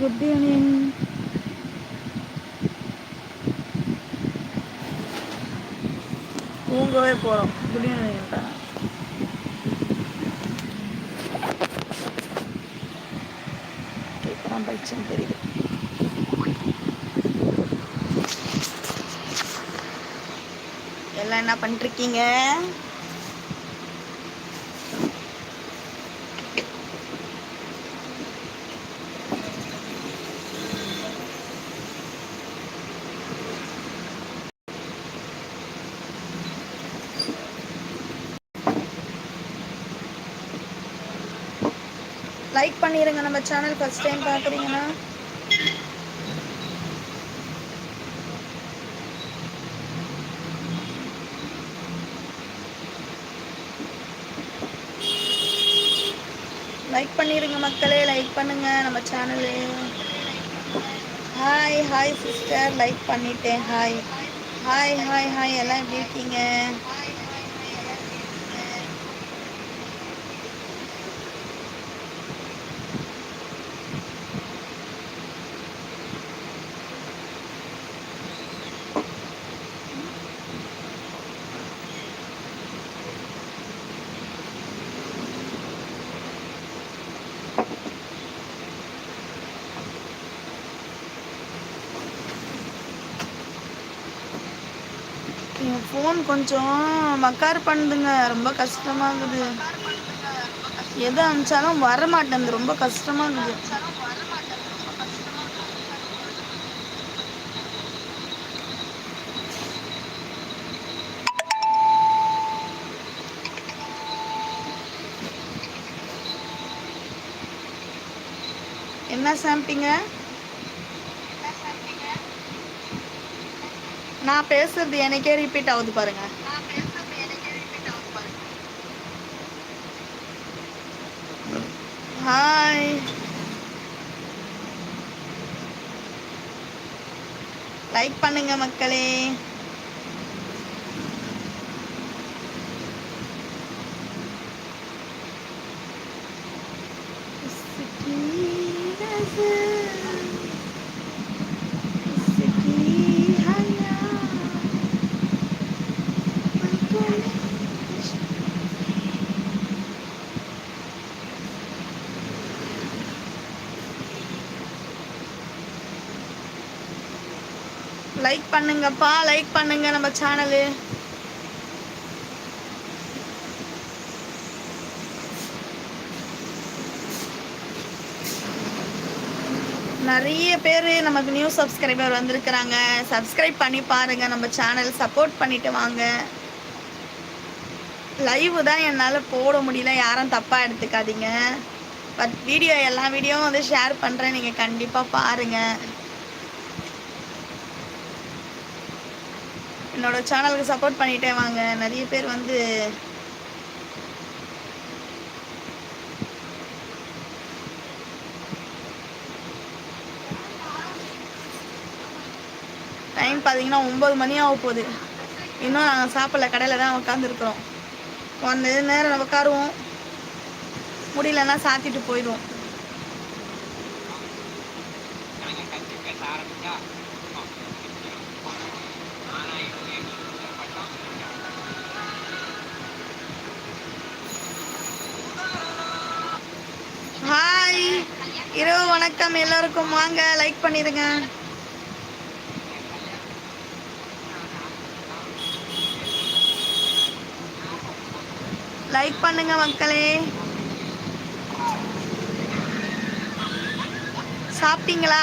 Good evening தூங்கவே போகிறோம் good evening கேட்குறான் பயிற்சின்னு தெரியுது. எல்லாம் என்ன பண்ணிருக்கீங்க லைக் பண்ணிடுங்க நம்ம சேனல் ஃபஸ்ட் டைம் பார்க்குறீங்கன்னா. லைக் பண்ணிடுங்க மக்களே. லைக் பண்ணுங்க நம்ம channel hi hi sister like பண்ணிட்டேன். ஹாய் ஹாய் ஹாய் ஹாய் எல்லாம் எப்படி இருக்கீங்க? என் ஃபோன் கொஞ்சம் மக்கார் பண்ணுதுங்க. ரொம்ப கஷ்டமாகுது எது அனுப்பிச்சாலும் வர மாட்டேங்குது ரொம்ப கஷ்டமாகுது என்ன சாம்பிங்க நான் பேசுறது எனக்கே ரிப்பீட் ஆகுது பாருங்க. ஹாய் லைக் பண்ணுங்க மக்களே. லைக் பண்ணுங்கப்பா லைக் பண்ணுங்க நம்ம சேனலு நிறைய பேர் நமக்கு நியூ சப்ஸ்கிரைபர் வந்திருக்கிறாங்க. சப்ஸ்கிரைப் பண்ணி பாருங்க நம்ம சேனல் சப்போர்ட் பண்ணிட்டு வாங்க. லைவ் தான் என்னால் போட முடியல யாரும் தப்பாக எடுத்துக்காதீங்க. பட் வீடியோ எல்லா வீடியோவும் வந்து ஷேர் பண்ணுறேன் நீங்கள் கண்டிப்பாக பாருங்கள் என்னோட சேனலுக்கு சப்போர்ட் பண்ணிட்டே வாங்க. நிறைய பேர் வந்து டைம் பார்த்தீங்கன்னா ஒம்பது மணி ஆக போகுது. இன்னும் நாங்கள் சாப்பிடல. கடையில் தான் உட்காந்துருக்குறோம் ஒன்று நேரம் உட்காருவோம் முடியலன்னா சாத்திட்டு போயிடுவோம். வணக்கம் எல்லாருக்கும். வாங்க லைக் பண்ணிடுங்க. லைக் பண்ணுங்க மக்களே. சாப்பிட்டீங்களா?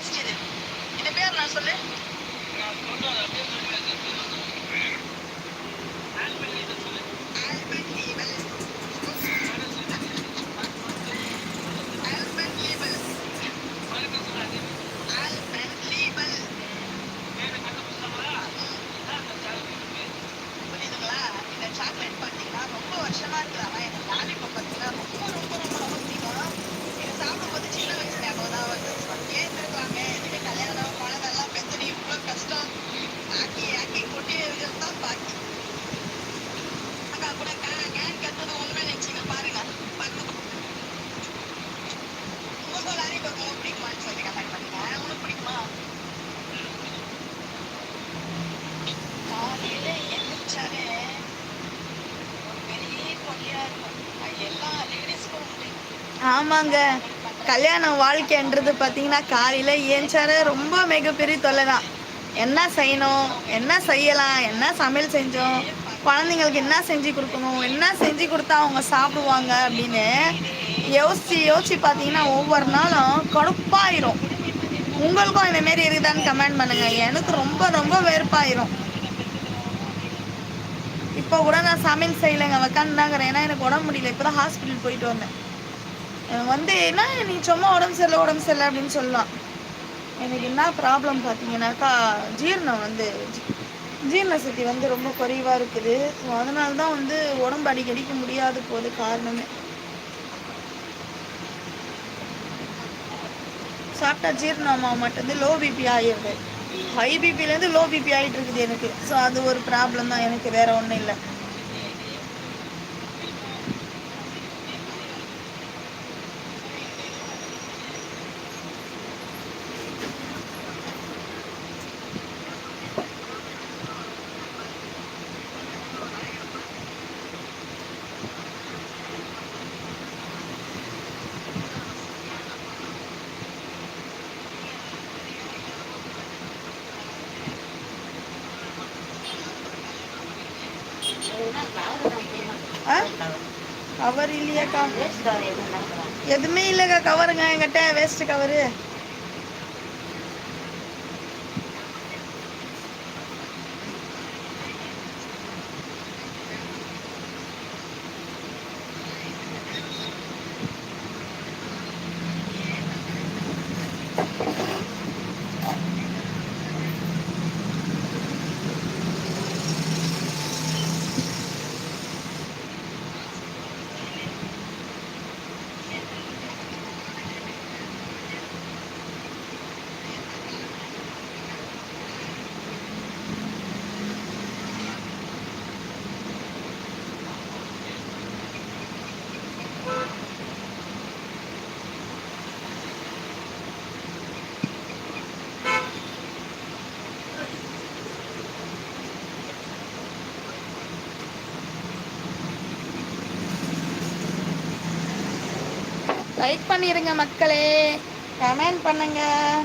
டேஸ்ட் இது இது பேர் நான் சொல்லு. ஆமாங்க. கல்யாணம் வாழ்க்கைன்றது பார்த்தீங்கன்னா காலையில் ஏஞ்சார ரொம்ப மிகப்பெரிய தொல்லை தான் என்ன செய்யணும்? என்ன செய்யலாம்? என்ன சமையல் செஞ்சோம்? குழந்தைங்களுக்கு என்ன செஞ்சு கொடுக்கணும்? என்ன செஞ்சு கொடுத்தா அவங்க சாப்பிடுவாங்க அப்படின்னு யோசிச்சு யோசித்து பார்த்தீங்கன்னா ஒவ்வொரு நாளும் கடுப்பாயிரும். உங்களுக்கும் இந்த மாரி இருக்குதான்னு கமெண்ட் பண்ணுங்கள் எனக்கு ரொம்ப ரொம்ப வெறுப்பாயிரும். இப்போ கூட நான் சமையல் செய்யலைங்க. உக்காந்துதாங்கிறேன் ஏன்னா எனக்கு உடம்பு முடியல. இப்போ தான் ஹாஸ்பிட்டல் போயிட்டு வந்தேன். வந்தேன்னா வந்து நீ சும்மா உடம்பு சரியில்லை உடம்பு சரியில்லை அப்படின்னு சொல்லலாம். எனக்கு என்ன ப்ராப்ளம் பார்த்தீங்கன்னாக்கா ஜீரணம் வந்து ஜீரண சக்தி வந்து ரொம்ப குறைவாக இருக்குது. ஸோ அதனால தான் வந்து உடம்பு அடிக்கடிக்க முடியாத போது காரணமே. சாப்பிட்டா ஜீரணமாக மட்டும் லோ பிபி ஆகிடுது ஹை பிபிலேருந்து லோ பிபி ஆகிட்டு இருக்குது எனக்கு. ஸோ அது ஒரு ப்ராப்ளம் தான். எனக்கு வேறு ஒன்றும் இல்லை. கவர் இல்லையாக்கா எதுவுமே இல்லைக்கா. கவருங்க என்கிட்ட வேஸ்ட் கவரு லைக் பண்ணிடுங்க மக்களே. கமெண்ட் பண்ணுங்கள்